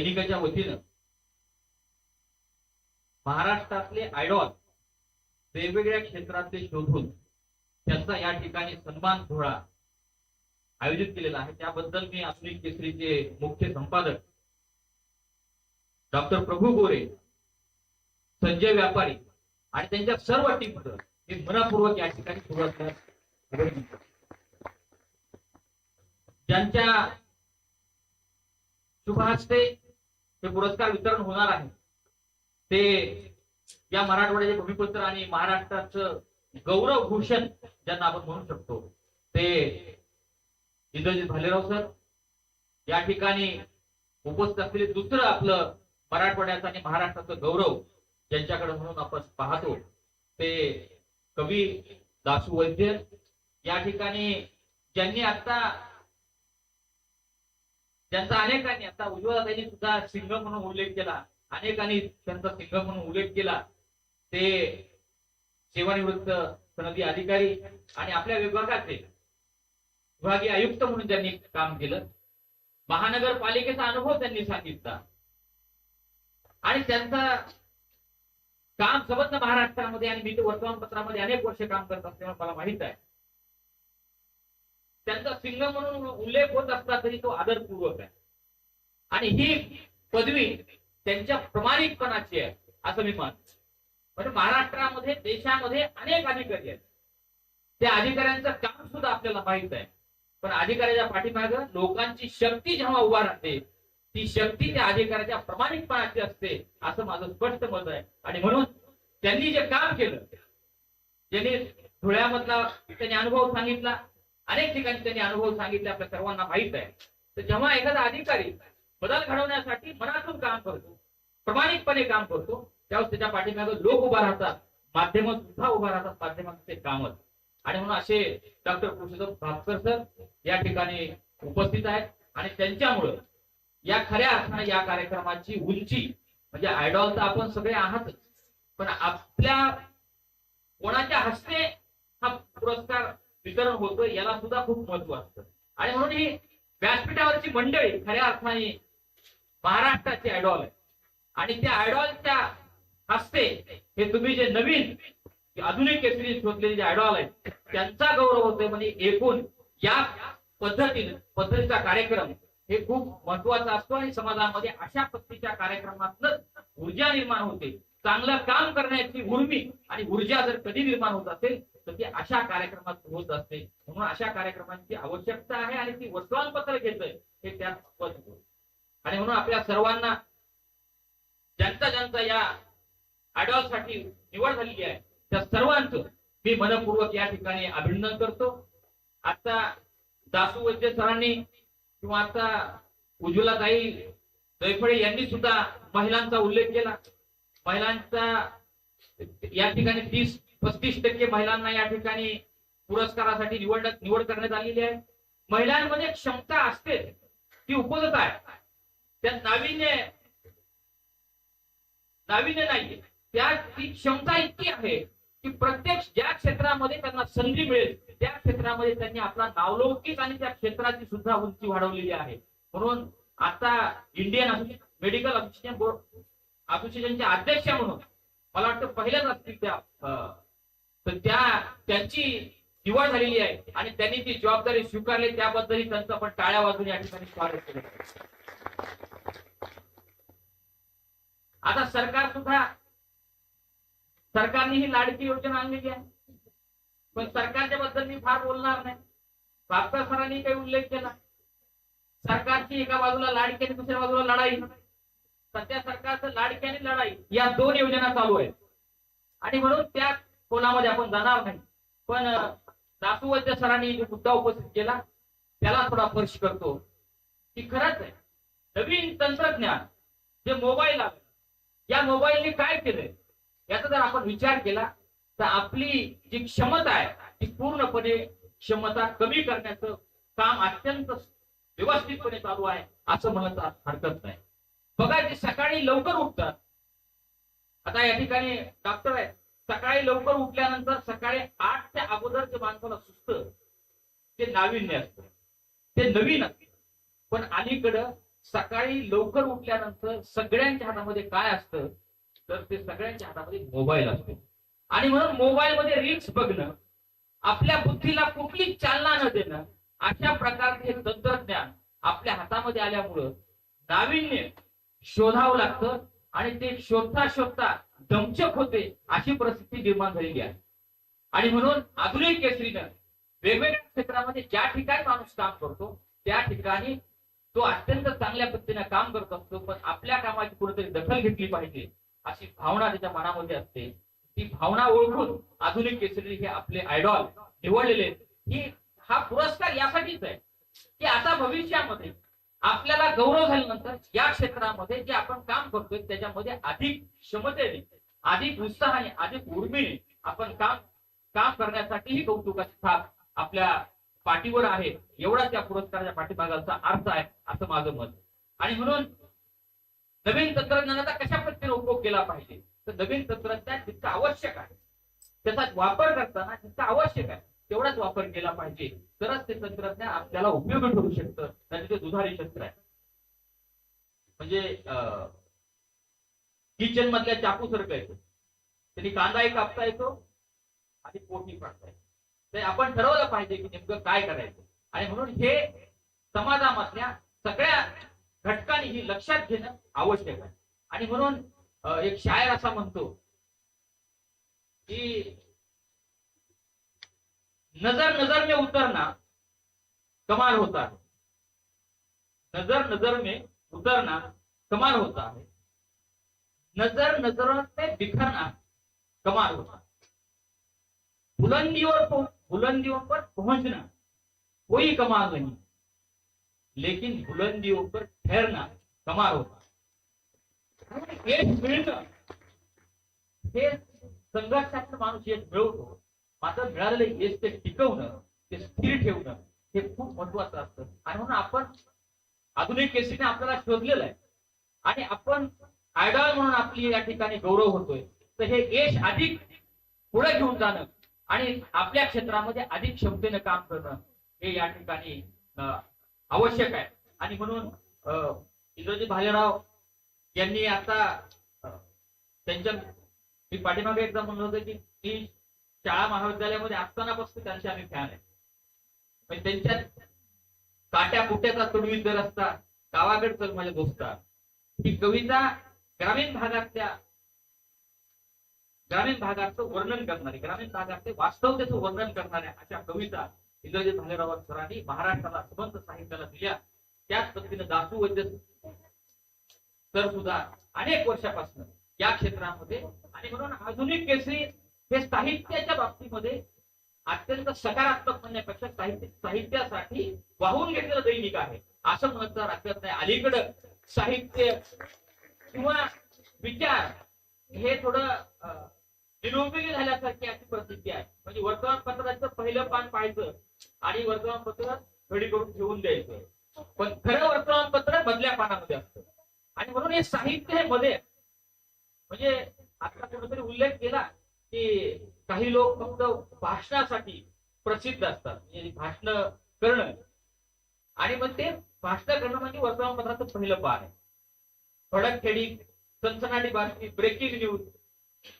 दैनिकाच्या वतीनं महाराष्ट्रातले आयडॉल वेगवेगळ्या क्षेत्रातले शोधून त्यांचा या ठिकाणी सन्मान सोहळा आयोजित केलेला आहे. त्याबद्दल मी आधुनिक केसरीचे मुख्य संपादक डॉक्टर प्रभू गोरे संजय व्यापारी आणि त्यांच्या सर्व टीमचं मी मनापूर्वक या ठिकाणी सुरुवात ज्यांच्या शुभ हस्ते हे पुरस्कार वितरण होणार आहे. ते या मराठवाड्याचे भूमिपुत्र आणि महाराष्ट्राचं गौरव भूषण ज्यांना आपण म्हणू शकतो ते इंद्रजित भालेराव सर. या ठिकाणी उपस्थित असलेले दुसरं आपलं मराठवाड्याचं आणि महाराष्ट्राचं गौरव ज्यांच्याकडे म्हणून आपण पाहतो ते कवी दासू वैद्य. या ठिकाणी ज्यांनी आता ज्यांचा अनेकांनी आता उज्ज्वलाताईंनी सुद्धा सिंह म्हणून उल्लेख केला. अनेकांनी त्यांचा सिंह म्हणून उल्लेख केला. ते सेवानिवृत्त सनदी अधिकारी आणि आपल्या विभागाचे विभागीय आयुक्त म्हणून त्यांनी काम केलं. महानगरपालिकेचा अनुभव त्यांनी सांगितला. आणि त्यांचा काम सबंध महाराष्ट्रामध्ये आणि मी ते वर्तमानपत्रामध्ये अनेक वर्ष काम करत असल्यामुळे मला माहीत आहे. त्यांचा सिंह म्हणून उल्लेख होत असला तरी तो आदरपूर्वक आहे. आणि ही पदवी त्यांच्या प्रमाणिकपणाची आहे असं मी मानतो. म्हणजे महाराष्ट्रामध्ये देशामध्ये अनेक अधिकारी आहेत. त्या अधिकाऱ्यांचं काम सुद्धा आपल्याला माहीत आहे. पण अधिकाऱ्याच्या पाठीमाग लोकांची शक्ती जेव्हा उभा राहते ती शक्ती त्या अधिकाऱ्याच्या प्रामाणिकपणाची असते असं माझं स्पष्ट मत आहे. आणि म्हणून त्यांनी जे काम केलं ज्यांनी धुळ्यामधला त्यांनी अनुभव सांगितला अनेक ठिकाणी त्यांनी अनुभव सांगितले आपल्या सर्वांना माहीत आहे. तर जेव्हा एखादा अधिकारी बदल घडवण्यासाठी मनातून काम करतो प्रामाणिकपणे काम करतो त्यावेळेस त्याच्या पाठीमागे लोक उभा राहतात माध्यम सुद्धा उभा राहतात माध्यमाचे कामच आणि म्हणून असे डॉक्टर पुरुषोत्तम भास्कर सर या ठिकाणी उपस्थित आहेत. आणि त्यांच्यामुळं या खऱ्या अर्थाने या कार्यक्रमाची उंची म्हणजे आयडॉल तर आपण सगळे आहातच पण आपल्या कोणाच्या हस्ते हा पुरस्कार वितरण होतं याला सुद्धा खूप महत्त्व असतं. आणि म्हणून ही व्यासपीठावरची मंडळी खऱ्या अर्थाने महाराष्ट्राची आयडॉल आहे. आणि त्या आयडॉलच्या हस्ते हे तुम्ही जे नवीन आधुनिक केसरी शोधलेले जे आयडॉल आहेत त्यांचा गौरव होतोय. म्हणजे एकूण या पद्धतीनं पद्धतीचा कार्यक्रम हे खूप महत्त्वाचा असतो. आणि समाजामध्ये अशा पद्धतीच्या कार्यक्रमातूनच ऊर्जा निर्माण होते. चांगलं काम करण्याची उर्मी आणि ऊर्जा जर कधी निर्माण होत असेल तर ती अशा कार्यक्रमात होत असते. म्हणून अशा कार्यक्रमांची आवश्यकता आहे आणि ती वर्तमानपत्र घेत हे त्यात स्पष्ट आणि म्हणून आपल्या सर्वांना ज्यांचा ज्यांचा या आयडॉलसाठी निवड झालेली आहे त्या सर्वांचं मी मनपूर्वक या ठिकाणी अभिनंदन करतो. आता दासू वैद्य सरांनी किंवा आता उज्ज्वलाताई दैफळे यांनी सुद्धा महिलांचा उल्लेख केला. महिलांचा या ठिकाणी तीस पस्तीस टक्के महिलांना या ठिकाणी पुरस्कारासाठी निवड निवड करण्यात आलेली आहे. महिलांमध्ये क्षमता असते ती उपजत आहे. त्या नाविन्य नाविन्य नाहीये. त्या ती क्षमता इतकी आहे की प्रत्येक ज्या क्षेत्रामध्ये त्यांना संधी मिळेल त्या क्षेत्रामध्ये त्यांनी आपला नावलौकिक आणि त्या क्षेत्राची सुद्धा उंची वाढवलेली आहे. म्हणून आता इंडियन मेडिकल असोसिएशन बोर्ड असोसिएशनचे अध्यक्ष म्हणून मला वाटतं पहिल्याच असतील त्या तर त्या त्यांची दिवा झालेली आहे. आणि त्यांनी ती जबाबदारी स्वीकारली त्याबद्दलही त्यांचं आपण टाळ्या वाजून या ठिकाणी स्वागत केलं. आता सरकार सुद्धा सरकारने ही लाडकी योजना आणलेली आहे. पण सरकारच्या बद्दल मी फार बोलणार नाही. भापकर सरांनी काही उल्लेख केला. सरकारची एका बाजूला लाडकी आणि दुसऱ्या बाजूला लढाई. सध्या सरकारचं लाडकी आणि लढाई या दोन योजना चालू आहेत. आणि म्हणून त्या कोणामध्ये आपण जाणार नाही. पण अं, दासू वैद्य सरांनी जो मुद्दा उपस्थित केला त्याला थोडा स्पर्श करतो. की खरंच आहे नवीन तंत्रज्ञान जे मोबाईल आहे या मोबाईलने काय केलंय? याचा जर आपण विचार केला तर आपली जी क्षमता आहे ती पूर्णपणे क्षमता कमी करण्याचं काम अत्यंत व्यवस्थितपणे चालू आहे असं म्हणत हरकत नाही. बघा ते सकाळी लवकर उठतात आता या ठिकाणी डॉक्टर आहेत सकाळी लवकर उठल्यानंतर सकाळी आठच्या अगोदर जे माणसाला सुस्त ते नाविन्य असतं. ते नवीन असतं. पण अलीकडं सकाळी लवकर उठल्यानंतर सगळ्यांच्या हातामध्ये काय असतं? तर ते सगळ्यांच्या हातामध्ये मोबाईल असतो. आणि म्हणून मोबाईल मध्ये रील्स बघणं आपल्या बुद्धीला कुठली चालना न देणं अशा प्रकारचे तंत्रज्ञान आपल्या हातामध्ये आल्यामुळं नाविन्य शोधावं लागतं आणि ते शोधता शोधता दमचक होते अशी परिस्थिती निर्माण झालेली आहे आणि म्हणून आधुनिक केसरीनं वेगवेगळ्या क्षेत्रामध्ये ज्या ठिकाणी माणूस काम करतो त्या ठिकाणी तो अत्यंत चांगल्या पद्धतीने काम करत असतो पण आपल्या कामाची कुठेतरी दखल घेतली पाहिजे अशी भावना त्याच्या मनामध्ये असते ती भावना ओळखून आधुनिक केसरी हे आपले आयडॉल निवडलेले आहेत. ही हा पुरस्कार यासाठीच आहे की आता भविष्यामध्ये आपल्याला गौरव झाल्यानंतर या क्षेत्रामध्ये जे आपण काम करतोय त्याच्यामध्ये अधिक क्षमतेने अधिक उत्साहाने अधिक उर्मीने आपण काम काम करण्यासाठी ही कौतुकाची थाप आपल्या पाठीवर आहे. एवढा त्या पुरस्काराच्या पाठीभागाचा अर्थ आहे असं माझं मत. आणि म्हणून नवीन तंत्रज्ञानाचा कशा पद्धतीने उपयोग केला पाहिजे? तर नवीन तंत्रज्ञान जितकं आवश्यक आहे त्याचा वापर करताना जितकं आवश्यक आहे तेवढाच वापर केला पाहिजे. तरच ते तंत्रज्ञान आपल्याला उपयोगी ठरू शकतं. त्याचे ते दुधारी शस्त्र आहे. म्हणजे किचन मधल्या चाकू सारखं येतो त्यांनी कांदाही कापता येतो आणि पोटी काढता येतो म्हणजे आपण ठरवलं पाहिजे की नेमकं काय करायचं. आणि म्हणून हे समाजामधल्या सगळ्या घटकांनी ही लक्षात घेणं आवश्यक आहे. आणि म्हणून एक शायर असा म्हणतो की नजर नजर में उतरना कमाल होता है नजर नजर में उतरना कमाल होता है नजर नजरों से बिखरना कमाल होता बुलंदियों पर बुलंदियों पर पहुंचना कोई कमाल नहीं लेकिन बुलंदियों पर ठहरना कमाल होता यश मिळणं हे संघर्षातून माणूस यश मिळवतो. मात्र मिळालेलं यश ते टिकवणं ते स्थिर ठेवणं हे खूप महत्वाचं असतं. आणि म्हणून आपण आधुनिक केसीने आपल्याला शोधलेलं आहे. आणि आपण आयडॉल म्हणून आपली या ठिकाणी गौरव होतोय. तर हे यश अधिक पुढे घेऊन जाणं आणि आपल्या क्षेत्रामध्ये अधिक क्षमतेनं काम करणं हे या ठिकाणी अं, आवश्यक आहे. आणि म्हणून अं, भालेराव यांनी आता त्यांच्या मी पाठीमागे एकदा म्हणलं होतं की मी शाळा महाविद्यालयामध्ये असतानापासून त्यांचे आम्ही फॅन आहे. पण त्यांच्या काट्या कुट्याचा कडवी जर असता गावाकडे चल माझ्या दोस्ता ही कविता ग्रामीण भागातल्या ग्रामीण भागाचं वर्णन करणारे ग्रामीण भागातले वास्तवतेचं वर्णन करणाऱ्या अशा कविता इंद्रजित भालेराव सरांनी महाराष्ट्राला संबंध साहित्याला दिल्या. त्याच पद्धतीने दासू वैद्य तर सुद्धा अनेक वर्षापासून या क्षेत्रामध्ये आणि म्हणून आधुनिक केसरी हे साहित्याच्या बाबतीमध्ये अत्यंत सकारात्मक म्हणण्यापेक्षा साहित्य साहित्यासाठी वाहून घेतलेलं दैनिक आहे. असं म्हणत अत्यंत नाही अलीकडं साहित्य किंवा विचार हे थोडं निरुपयोगी झाल्यासारखी अशी परिस्थिती आहे. म्हणजे वर्तमानपत्राचं पहिलं पान पाहायचं आणि वर्तमानपत्र घडी करून ठेवून द्यायचं. पण खरं वर्तमानपत्र मधल्या पानामध्ये असतं. आणि म्हणून हे साहित्य हे मध्ये म्हणजे आता कुठेतरी उल्लेख केला की काही लोक फक्त भाषणासाठी प्रसिद्ध असतात. म्हणजे भाषण करणं. आणि मग ते भाषण करणं म्हणजे वर्तमानपत्राचं पहिलं पान आहे. फडक खेडी सनसनाटी बातमी ब्रेकिंग न्यूज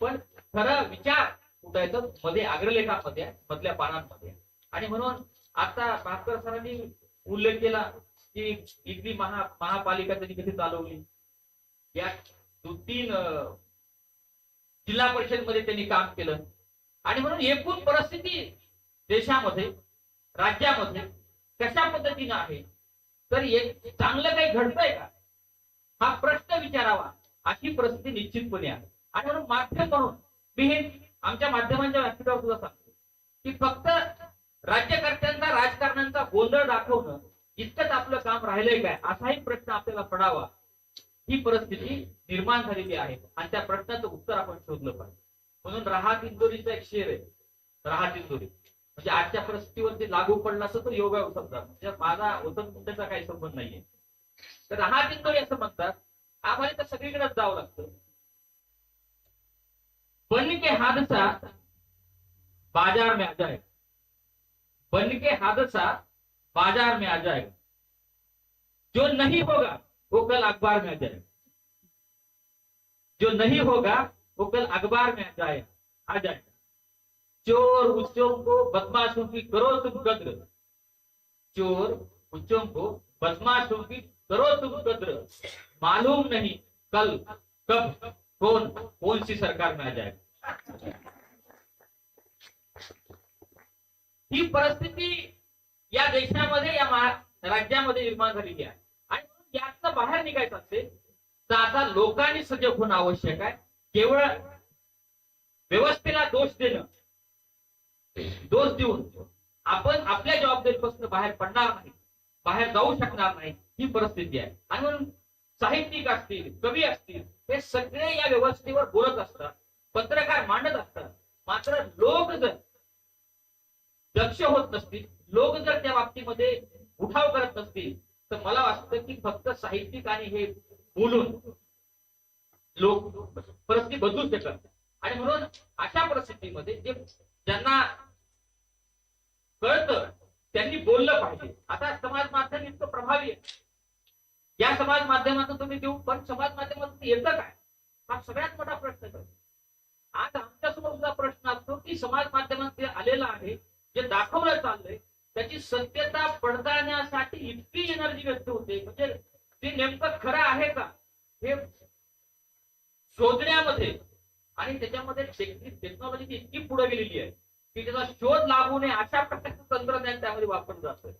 पण खरा विचार कुठं मध्ये अग्रलेखामध्ये मधल्या पानांमध्ये आणि म्हणून आता भास्कर सरांनी उल्लेख केला की इथली महा महापालिका त्यांनी कशी चालवली? या दोन तीन जिल्हा परिषदमध्ये त्यांनी काम केलं. आणि म्हणून एकूण परिस्थिती देशामध्ये राज्यामध्ये कशा पद्धतीनं आहे? तर एक चांगलं काही घडतंय का? हा प्रश्न विचारावा. अशी परिस्थिती निश्चितपणे आहे. आणि म्हणून माध्यम म्हणून मी हे आमच्या माध्यमांच्या व्यासपीठावर सुद्धा सांगतो. की फक्त राज्यकर्त्यांचा राजकारण्यांचा गोंधळ दाखवणं इतकंच आपलं काम राहिलंय काय असाही प्रश्न आपल्याला पडावा. ही परिस्थिती निर्माण झालेली आहे. आणि त्या प्रश्नाचं उत्तर आपण शोधलं पाहिजे. म्हणून राहत इंदोरीचा एक शेर आहे. राहत इंदोरी म्हणजे आजच्या परिस्थितीवरती लागू पडला असं तर योगा समजा. म्हणजे माझा वसंत काही संबंध नाहीये. तर राहत इंदोरी असं म्हणतात, आम्हाला तर सगळीकडेच जावं लागतं. बन के हादसा बाज़ार में आ जाएगा बन के हादसा बाज़ार में आ जाएगा जो नहीं होगा, वो कल अखबार में आ जाएगा जो नहीं होगा, वो कल अखबार में आ जाएगा आ जाएगा चोर उच्चों को बदमाशों की करो तुम कद्र। चोर उच्चों को बदमाशों की करो तुम कद्र मालूम नहीं कल कब कौन कौन सी सरकार में आ जाएगा ही परिस्थिती या देशामध्ये या राज्यामध्ये निर्माण झालेली आहे. आणि म्हणून यातनं बाहेर निघायचं असेल तर आता लोकांनी सजग होणं आवश्यक आहे. केवळ व्यवस्थेला दोष देणं दोष देऊन आपण आपल्या जबाबदारीपासून बाहेर पडणार नाही बाहेर जाऊ शकणार नाही. ही परिस्थिती आहे. आणि म्हणून साहित्यिक असतील कवी असतील हे सगळे या व्यवस्थेवर बोलत असतात पत्रकार मांडत असतात. मात्र लोक जर दक्ष होत नसतील लोक जर त्या बाबतीमध्ये उठाव करत नसतील तर मला वाटतं की फक्त साहित्यिक आणि हे बोलून लोक परिस्थिती बदलू शकत आणि म्हणून अशा परिस्थितीमध्ये जे ज्यांना कळतं त्यांनी बोललं पाहिजे. आता समाज माध्यम इतकं प्रभावी आहे. या समाज माध्यमातून तुम्ही देऊ पण समाज माध्यमातून येतं काय? हा सगळ्यात मोठा प्रश्न करतो आज आमच्यासमोर सुद्धा प्रश्न असतो की समाज माध्यमात जे आलेलं आहे जे दाखवलं चाललंय त्याची सत्यता पडताळण्यासाठी इतकी एनर्जी व्यक्त होते. म्हणजे ते नेमकं खरं आहे का? हे शोधण्यामध्ये आणि त्याच्यामध्ये टेक्नॉलॉजी इतकी पुढे गेलेली आहे की त्याचा शोध लागू नये अशा प्रकारचं तंत्रज्ञान त्यामध्ये वापरलं जातं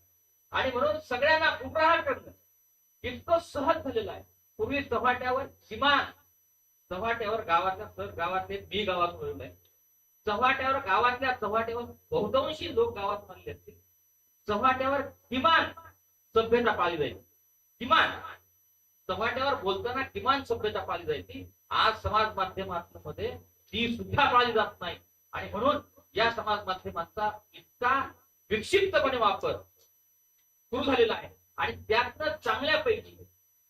आणि म्हणून सगळ्यांना गुमराह करणं इतकं सहज झालेलं आहे. पूर्वी चव्हाट्यावर किमान चव्हाट्यावर गावातल्या सर गावातले बी गावात मिळवलंय चव्हाट्यावर गावातल्या चव्हाट्यावर बहुतांशी लोक गावात मानले असतील. चव्हाट्यावर किमान सभ्यता पाळली जाईल किमान. चव्हाट्यावर बोलताना किमान सभ्यता पाळली जायची. आज समाज माध्यमांमध्ये ती सुद्धा पाळली जात नाही. आणि म्हणून या समाज माध्यमांचा इतका विक्षिप्तपणे वापर सुरू झालेला आहे. आणि त्यातनं चांगल्यापैकी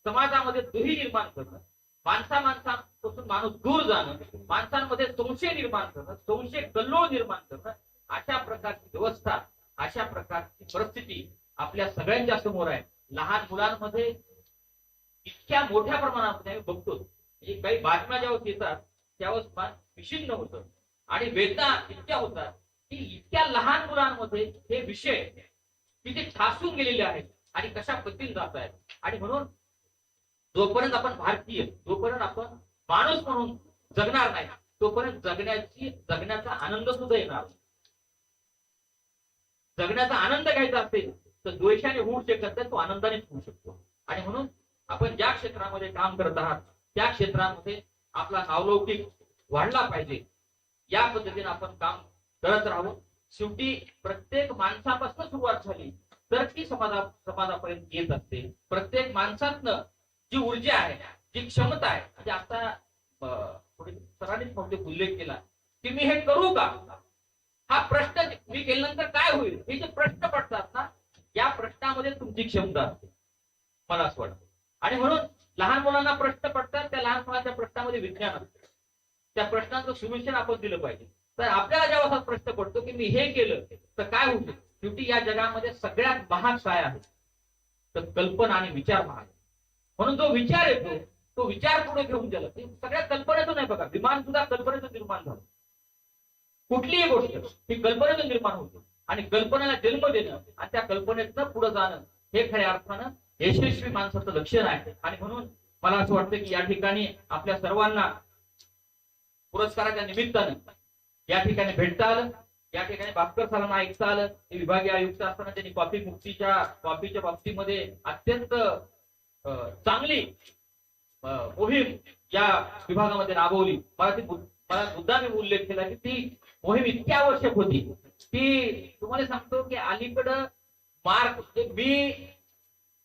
समाजामध्ये दुही निर्माण करणं माणसा माणसापासून माणूस दूर जाणं माणसांमध्ये संशय निर्माण करणं संशय कल्लोळ निर्माण करणं अशा प्रकारची व्यवस्था अशा प्रकारची परिस्थिती आपल्या सगळ्यांच्या समोर आहे. लहान मुलांमध्ये इतक्या मोठ्या प्रमाणामध्ये आम्ही बघतो. म्हणजे काही बातम्या ज्यावेळेस येतात त्यावेळेस मन विषिन्न होतं. आणि वेदना इतक्या होतात की इतक्या लहान मुलांमध्ये हे विषय तिथे ठासून गेलेले आहेत. आणि कशा पद्धतीने जात आहेत आणि म्हणून जोपर्यंत आपण भारतीय जोपर्यंत आपण माणूस म्हणून जगणार नाही तोपर्यंत जगण्याची जगण्याचा आनंद सुद्धा येणार जगण्याचा आनंद घ्यायचा असेल तर द्वेषाने होऊ शकत नाही तो आनंदानेच होऊ शकतो. आणि म्हणून आपण ज्या क्षेत्रामध्ये काम करत आहात त्या क्षेत्रामध्ये आपला अवलौकिक वाढला पाहिजे. या पद्धतीने आपण काम करत राहू. शेवटी प्रत्येक माणसापासून सुरुवात झाली. तर ती समाजा समाजापर्यंत येत असते. प्रत्येक माणसातनं जी ऊर्जा आहे जी क्षमता आहे म्हणजे आता अं, थोडी सरांनीच उल्लेख केला की मी हे करू का? हा प्रश्न मी केल्यानंतर काय होईल? हे जे प्रश्न पडतात ना या प्रश्नामध्ये तुमची क्षमता असते. मला असं वाटतं. आणि म्हणून लहान मुलांना प्रश्न पडतात त्या लहान मुलांच्या प्रश्नामध्ये विज्ञान असतं. त्या प्रश्नांचं सोल्युशन आपण दिलं पाहिजे. तर आपल्याला जेव्हा असा प्रश्न पडतो की मी हे केलं तर काय होऊ शकतं? शेवटी या जगामध्ये सगळ्यात महाग काय आहे. तर कल्पना आणि विचार महाग म्हणून जो विचार येतो तो विचार पुढे घेऊन गेला? ते सगळ्या कल्पनेतून नाही बघा. विमान सुद्धा कल्पनेतून निर्माण झालं. कुठलीही गोष्ट ही कल्पनेतून निर्माण होते. आणि कल्पनेला जन्म देणं आणि त्या कल्पनेतनं पुढे जाणं हे खऱ्या अर्थानं यशस्वी माणसाचं लक्षण आहे. आणि म्हणून मला असं वाटतं की या ठिकाणी आपल्या सर्वांना पुरस्काराच्या निमित्तानं या ठिकाणी भेटता आलं. या ठिकाणी भास्कर सरांना ऐकता आलं ते विभागीय आयुक्त असताना त्यांनी कॉफी मुक्तीच्या कॉफीच्या बाबतीमध्ये अत्यंत चांगली मोहीम या विभागामध्ये राबवली. मला ती मला मुद्दा मी उल्लेख केला की ती मोहीम इतकी आवश्यक होती की तुम्हाला सांगतो की अलीकडं मार्क बी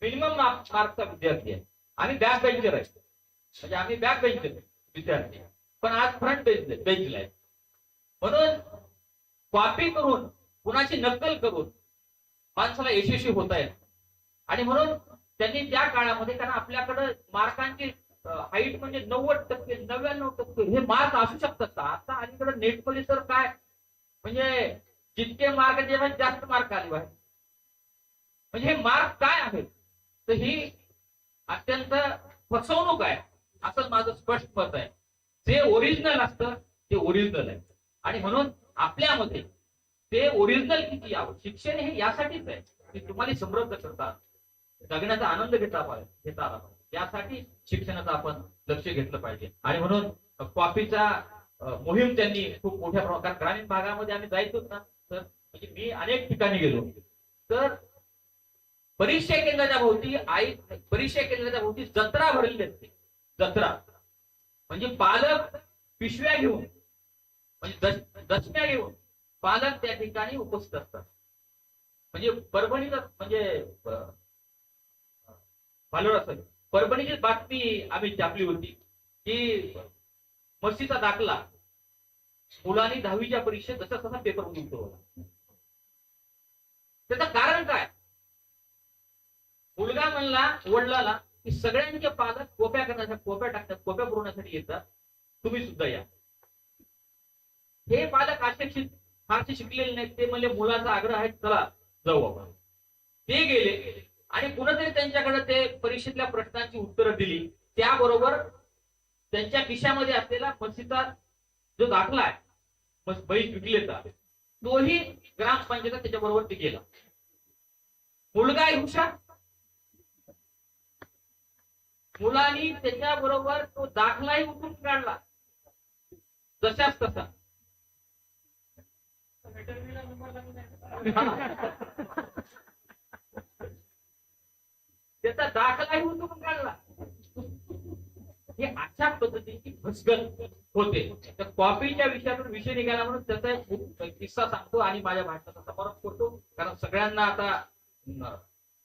मिनिमम मार्कचा विद्यार्थी आहे. आणि बॅक बेंचर आहे म्हणजे आम्ही बॅक बेंचर विद्यार्थी. पण आज फ्रंट बेंच बेंचला आहे म्हणून कॉपी करून कुणाची नक्कल करून माणसाला यशस्वी होता येत. आणि म्हणून त्यांनी त्या काळामध्ये कारण आपल्याकडं मार्कांची हाईट म्हणजे नव्वद टक्के नव्याण्णव टक्के हे मार्क असू शकतात. का आता अलीकडे नेटमध्ये तर काय? म्हणजे जितके मार्क आहेत जास्त मार्क आले आहेत. म्हणजे हे मार्क काय आहेत? तर ही अत्यंत फसवणूक आहे असं माझं स्पष्ट मत आहे. जे ओरिजिनल असतं ते ओरिजिनल आहे. आणि म्हणून आपल्यामध्ये ते ओरिजिनल किती यावं? शिक्षण हे यासाठीच आहे की तुम्हाला समृद्ध करता जगण्याचा आनंद घेता पाहिजे घेता आला पाहिजे. यासाठी शिक्षणाचं आपण लक्ष घेतलं पाहिजे. आणि म्हणून कॉफीचा मोहीम त्यांनी खूप मोठ्या प्रमाणात ग्रामीण भागामध्ये आम्ही जायचो ना तर म्हणजे मी अनेक ठिकाणी गेलो तर परीक्षा केंद्राच्या भोवती आई परीक्षा केंद्राच्या भोवती जत्रा भरलेली असते. जत्रा. म्हणजे पालक पिशव्या घेऊन म्हणजे दशम्या घेऊन पालक त्या ठिकाणी उपस्थित असतात. म्हणजे परभणीचा म्हणजे भालोरा परभणीची बातमी आम्ही छापली होती की मस्तीचा दाखला मुलांनी दहावीच्या परीक्षेत जसा तसा पेपर उतरवला. त्याचं कारण काय? मुलगा म्हणला वडिलाला की सगळ्यांचे पालक कोप्या करण्यासाठी कोप्या टाकतात कोप्या पुरवण्यासाठी येतात. तुम्ही सुद्धा या. हे पालक अशिक्षित फारसे शिकलेले नाहीत. ते म्हणजे मुलाचा आग्रह आहे चला जाऊ आपण. ते गेले आणि कुणीतरी त्यांच्याकडे ते परीक्षेतल्या प्रश्नांची उत्तरं दिली. त्याबरोबर त्यांच्या खिशामध्ये असलेला मस्तीचा जो दाखला आहे मग बैल विकलेचा तोही ग्रामपंचायत त्याच्या बरोबर ते गेला. मुलगा आहे हुशार. मुलांनी त्याच्या बरोबर तो दाखलाही उठून काढला. जशाच तसा. त्याचा दाखलाही उठून काढला. हे अशा पद्धतीची भसगत होते. तर कॉपीच्या विषयातून विषय निघाला म्हणून त्याचा एक किस्सा सांगतो आणि माझ्या भाषणाचा समारोप करतो. कारण सगळ्यांना आता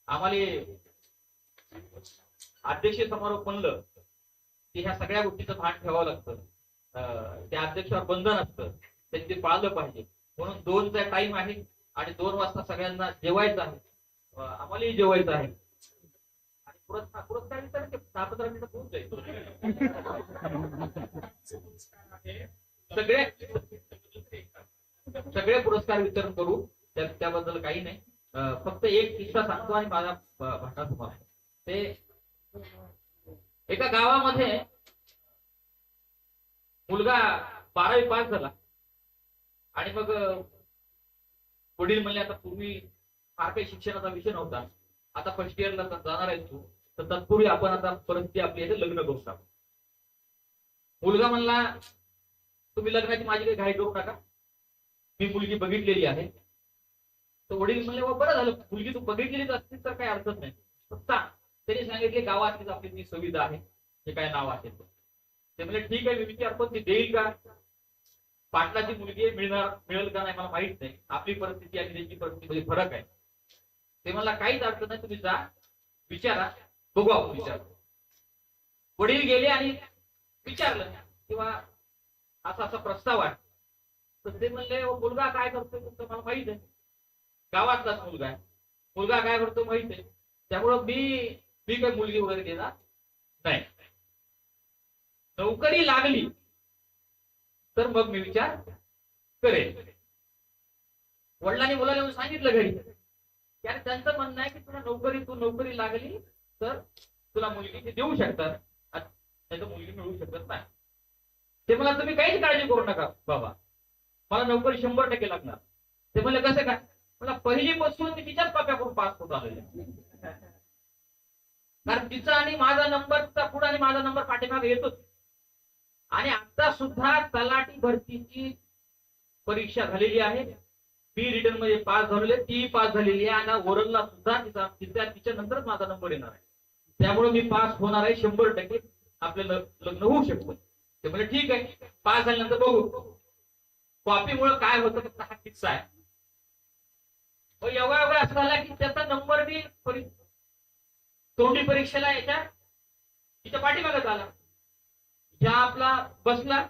आम्हाला अध्यक्ष समारोप म्हणलं की ह्या सगळ्या गोष्टीचं भान ठेवावं लागतं. त्या अध्यक्षावर बंधन असतं. त्यांनी ते पाळलं पाहिजे. म्हणून दोनचा टाइम आहे आणि दोन वाजता सगळ्यांना जेवायचं आहे. आम्हालाही जेवायचं आहे. आणि पुरस्कार पुरस्कार वितरण दहा पंधरा मिनिटं होऊन जाईल. सगळे सगळे पुरस्कार वितरण करू. त्याबद्दल काही नाही. फक्त एक किस्सा सांगतो आणि माझा भाषा तुम्हाला ते एका गावामध्ये मुलगा बारावी पास झाला. आणि मग वडील म्हणले आता पूर्वी फार काही शिक्षणाचा विषय नव्हता. आता फर्स्ट इयरला जाणार आहे तू. तर तत्पूर्वी आपण आता परत आपली आहे लग्न करू टाकू मुलगा म्हणला तुम्ही लग्नाची माझी काही घाई करू नका. मी मुलगी बघितलेली आहे. तर वडील म्हणले "वा, बरं झालं. मुलगी तू बघितलेलीच असतील तर काही अडचण नाही. फक्त त्यांनी सांगितले गावातलीच आपली जी सुविधा आहे जे काय नाव असेल ते. म्हणजे ठीक आहे मी विचारतो. ती देईल का? पाटलाची मुलगी मिळणार मिळेल का नाही मला माहीत नाही. आपली परिस्थिती आणि त्यांची परिस्थितीमध्ये फरक आहे. ते मला काहीच अडचण नाही तुम्ही जा विचारा बघू आपण विचार. वडील गेले आणि विचारलं किंवा असा असा प्रस्ताव आहे तर ते म्हणले मुलगा काय करतोय तुमचं मला माहीत आहे. गावातलाच मुलगा आहे. मुलगा काय करतो माहीत आहे त्यामुळं मी मी काही मुलगी वगैरे देणार नाही. नोकरी लागली. तर मग मी विचार करेन. वडिलांनी मुलाला येऊन सांगितलं घरी. त्याने त्यांचं म्हणणं आहे की तुला नोकरी तू नोकरी लागली तर तुला मुलगी ते देऊ शकतात. नाही तर मुलगी मिळू शकत नाही. ते मला तुम्ही काहीच काळजी करू नका बाबा. मला नोकरी शंभर टक्के लागणार. ते म्हणले कसं काय? मला पहिलीपासून मी तिच्याच कॉप्या करून पास होत आलेले कारण तिचा आणि माझा नंबर पुढे आणि माझा नंबर पाठीमागे येतोच. आणि आता सुद्धा तलाठी भरतीची परीक्षा झालेली आहे. मी रिटर्नमध्ये पास झालेली आहे ती पास झालेली आहे. आणि ओरलला सुद्धा तिचा तिच्या तिच्या नंतरच माझा नंबर येणार आहे. त्यामुळे मी पास होणार आहे शंभर टक्के. आपलं लग्न होऊ शकतो. ते म्हणजे ठीक आहे. पास झाल्यानंतर बघू. कॉपीमुळे काय होतं फक्त हा किस्सा आहे. मग एवढा एवढा असं झाला की त्याचा नंबर बी तोंडी परीक्षेला याच्या तिच्या पाठीमागत आला ज्या आपला बसला.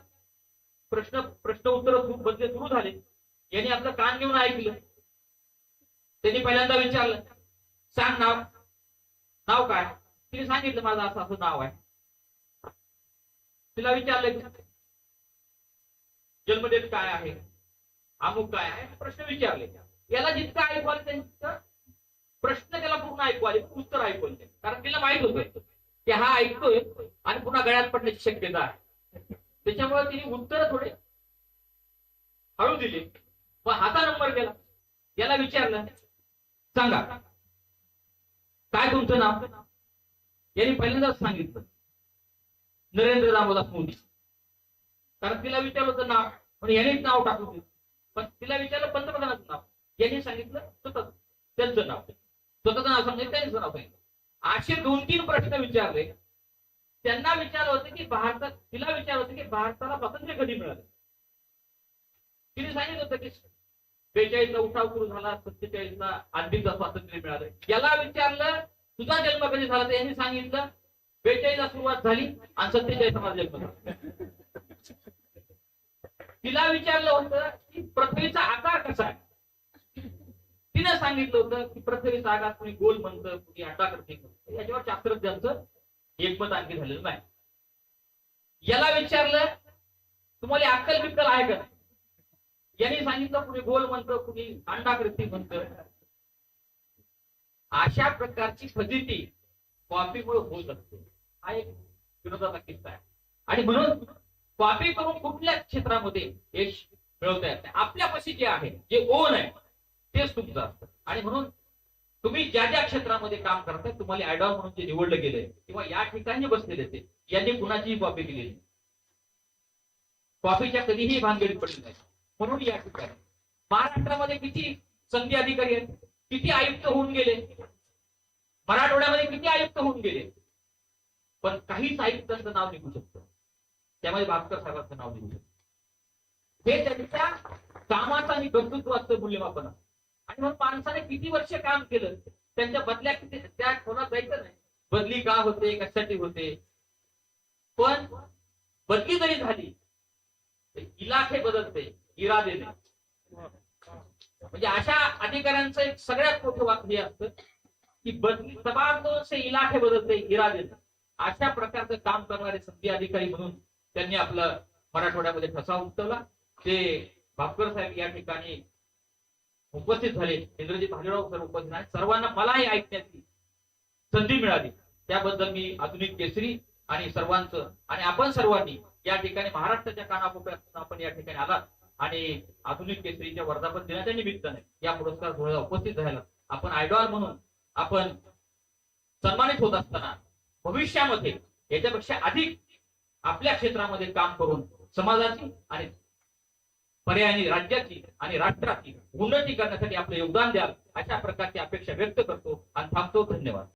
प्रश्न प्रश्न उत्तर बदले म्हणजे सुरू झाले. यांनी आपलं कान घेऊन ऐकलं. त्यांनी पहिल्यांदा विचारलं सांग नाव नाव काय? तिने सांगितलं माझं असं असं नाव आहे. तिला विचारलं की जन्मदेत काय आहे? अमुक काय आहे? प्रश्न विचारले. याला जितकं ऐकू आलं त्यांचं प्रश्न त्याला पूर्ण ऐकू आले उत्तर ऐकू आले. कारण तिला माहीत होतं. की हा ऐकतोय आणि पुन्हा गळ्यात पडण्याची शक्यता आहे. त्याच्यामुळे तिने उत्तर थोडे हळू दिले. पण हाता नंबर गेला याला विचारलं सांगा काय तुमचं नाव? यांनी पहिल्यांदाच सांगितलं नरेंद्र दामोदास मोदी कारण तिला विचारलं होतं नाव पण यांनीच नाव टाकून दिलं. पण तिला विचारलं पंतप्रधानाचं नाव. यांनी सांगितलं स्वतः त्यांचं नाव. स्वतःचं नाव सांगितलं त्यांचं नाव सांगितलं. असे दोन तीन प्रश्न विचारले. त्यांना विचारलं होतं की भारतात तिला विचार होत की भारताला स्वातंत्र्य कधी मिळालं? तिने सांगितलं होतं की बेचाळीसला उठाव सुरू झाला सत्तेचाळीसला आधीचा स्वातंत्र्य मिळालं. याला विचारलं तुझा जन्म कधी झाला? तर यांनी सांगितलं बेचाळीसला सुरुवात झाली आणि सत्तेचाळीसला माझा जन्म झाला. तिला विचारलं होतं की पृथ्वीचा आकार कसा आहे? तिने सांगितलं होतं की पृथ्वीचा आकार कुणी गोल म्हणतं कुणी अंडाकृती म्हणतं याच्यावर शास्त्रज्ञांचं एकमत आणखी झालेलं नाही. याला विचारलं तुम्हाला अक्कल बिक्कल आहे का? यांनी सांगितलं कुणी गोल म्हणतं कुणी अंडाकृती म्हणतं अशा प्रकारची फजिती कॉपीमुळे होऊ शकते हा एक विनोदाचा किस्सा आहे. आणि म्हणून कॉपी करून कुठल्या क्षेत्रामध्ये यश मिळवता येत नाही. आपल्यापाशी जे आहे जे ओन आहे तेच तुमचं असतं. आणि म्हणून तुम्ही ज्या ज्या क्षेत्रामध्ये काम करताय तुम्हाला ऍडॉन म्हणून जे निवडलं गेलंय किंवा या ठिकाणी बसलेले ते यांनी कुणाचीही कॉपी केलेली नाही. कॉपीच्या कधीही भानगडीत पडली नाही. म्हणून या ठिकाणी. महाराष्ट्रामध्ये किती संधी अधिकारी आहेत? किती आयुक्त होऊन गेले? मराठवाड्यामध्ये किती आयुक्त होऊन गेले? पण काहीच आयुक्तांचं नाव निघू शकतं. त्यामध्ये भास्कर साहेबांचं नाव निघू शकतं. हे त्यांच्या कामाचं आणि कर्तृत्वाचं मूल्यमापन आहे. आणि मग माणसाने किती वर्ष काम केलं त्यांच्या बदल्या किती त्या कोणात जायचं नाही. बदली का होते कशासाठी होते? पण बदली जरी झाली तर इलाखे बदलते इरादे म्हणजे अशा अधिकाऱ्यांचं एक सगळ्यात मोठं वाक्य हे असतं की बदली तबादलों से इलाखे बदलते इरादे अशा प्रकारचं काम करणारे संधी अधिकारी म्हणून त्यांनी आपलं मराठवाड्यामध्ये ठसा उमटवला ते भापकर साहेब या ठिकाणी उपस्थित झाले. इंद्रजित भालेराव सर उपस्थित आहेत सर्वांना मलाही ऐकण्याची संधी मिळाली. त्याबद्दल मी आधुनिक केसरी आणि सर्वांचं आणि आपण सर्वांनी या ठिकाणी महाराष्ट्राच्या कानाकोपऱ्यातून आपण या ठिकाणी आलात आणि आधुनिक केसरीच्या वर्धापन दिनाच्या निमित्ताने या पुरस्कार सोहळ्याला उपस्थित झाला आपण आयडॉल म्हणून आपण सन्मानित होत असताना भविष्यामध्ये याच्यापेक्षा अधिक आपल्या क्षेत्रामध्ये काम करून समाजाची आणि पर्यायाने राज्याची आणि राष्ट्राची उन्नती करण्यासाठी आपलं योगदान द्याल अशा प्रकारची अपेक्षा व्यक्त करतो आणि थांबतो. धन्यवाद.